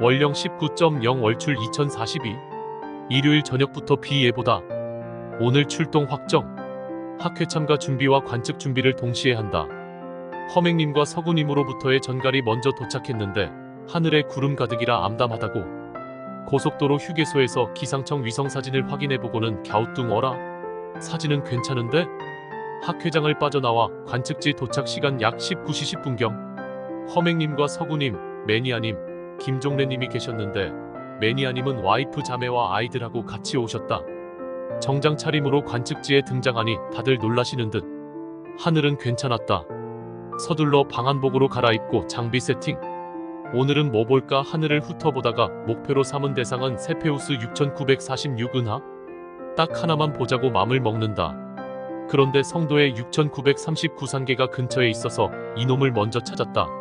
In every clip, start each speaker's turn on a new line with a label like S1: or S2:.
S1: 월령 19.0 월출 2042 일요일 저녁부터 비 예보다 오늘 출동 확정. 학회 참가 준비와 관측 준비를 동시에 한다. 허맹님과 서구님으로부터의 전갈이 먼저 도착했는데 하늘에 구름 가득이라 암담하다고 고속도로 휴게소에서 기상청 위성 사진을 확인해보고는 갸우뚱 어라. 사진은 괜찮은데? 학회장을 빠져나와 관측지 도착 시간 약 19시 10분경. 허맹님과 서구님, 매니아님, 김종래님이 계셨는데 매니아님은 와이프 자매와 아이들하고 같이 오셨다. 정장 차림으로 관측지에 등장하니 다들 놀라시는 듯 하늘은 괜찮았다. 서둘러 방한복으로 갈아입고 장비 세팅. 오늘은 뭐 볼까 하늘을 훑어보다가 목표로 삼은 대상은 세페우스 6946 은하. 딱 하나만 보자고 맘을 먹는다. 그런데 성도의 6939산계가 근처에 있어서 이놈을 먼저 찾았다.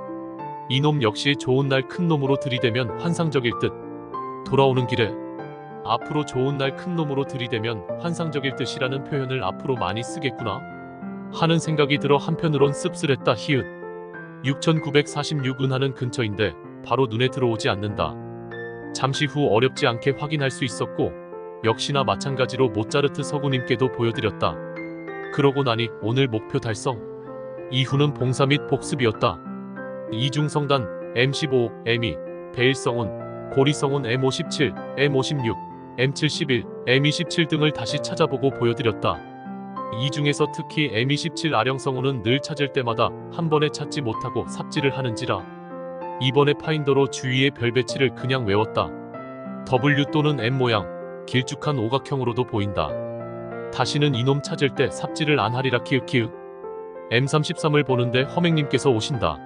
S1: 이놈 역시 좋은 날 큰 놈으로 들이대면 환상적일 듯. 돌아오는 길에 앞으로 좋은 날 큰 놈으로 들이대면 환상적일 듯이라는 표현을 앞으로 많이 쓰겠구나. 하는 생각이 들어 한편으론 씁쓸했다 히읗. 6946 은하는 근처인데 바로 눈에 들어오지 않는다. 잠시 후 어렵지 않게 확인할 수 있었고 역시나 마찬가지로 모차르트 서구님께도 보여드렸다. 그러고 나니 오늘 목표 달성. 이후는 봉사 및 복습이었다 이중성단 M15, M2, 베일성운, 고리성운 M57, M56, M71, M27 등을 다시 찾아보고 보여드렸다. 이 중에서 특히 M27 아령성운은 늘 찾을 때마다 한 번에 찾지 못하고 삽질을 하는지라 이번에 파인더로 주위의 별 배치를 그냥 외웠다. W 또는 M 모양, 길쭉한 오각형으로도 보인다. 다시는 이놈 찾을 때 삽질을 안 하리라 키읔키읔. M33을 보는데 허맹님께서 오신다.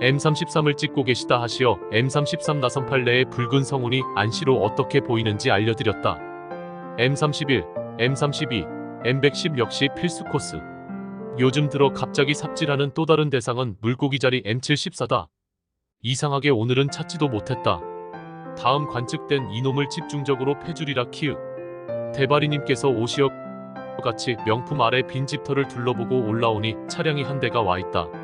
S1: M33을 찍고 계시다 하시어 M33 나선팔 내의 붉은 성운이 안시로 어떻게 보이는지 알려드렸다. M31, M32, M110 역시 필수 코스. 요즘 들어 갑자기 삽질하는 또 다른 대상은 물고기 자리 M74다. 이상하게 오늘은 찾지도 못했다. 다음 관측된 이놈을 집중적으로 패주리라 키읔. 대바리님께서 오시어 같이 명품 아래 빈 집터를 둘러보고 올라오니 차량이 한 대가 와 있다.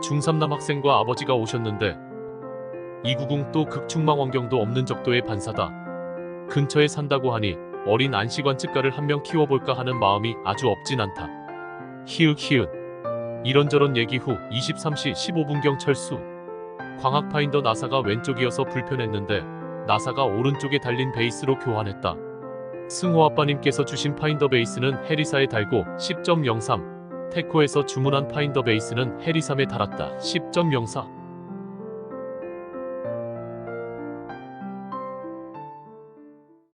S1: 중3 남학생과 아버지가 오셨는데 이구궁 또 극충망 원경도 없는 적도의 반사다. 근처에 산다고 하니 어린 안시관 측가를 한 명 키워볼까 하는 마음이 아주 없진 않다. 히읗 히읗 이런저런 얘기 후 23시 15분경 철수 광학 파인더 나사가 왼쪽이어서 불편했는데 나사가 오른쪽에 달린 베이스로 교환했다. 승호 아빠님께서 주신 파인더 베이스는 해리사에 달고 10.03 테코에서 주문한 파인더 베이스는 해리삼에 달았다. 10.04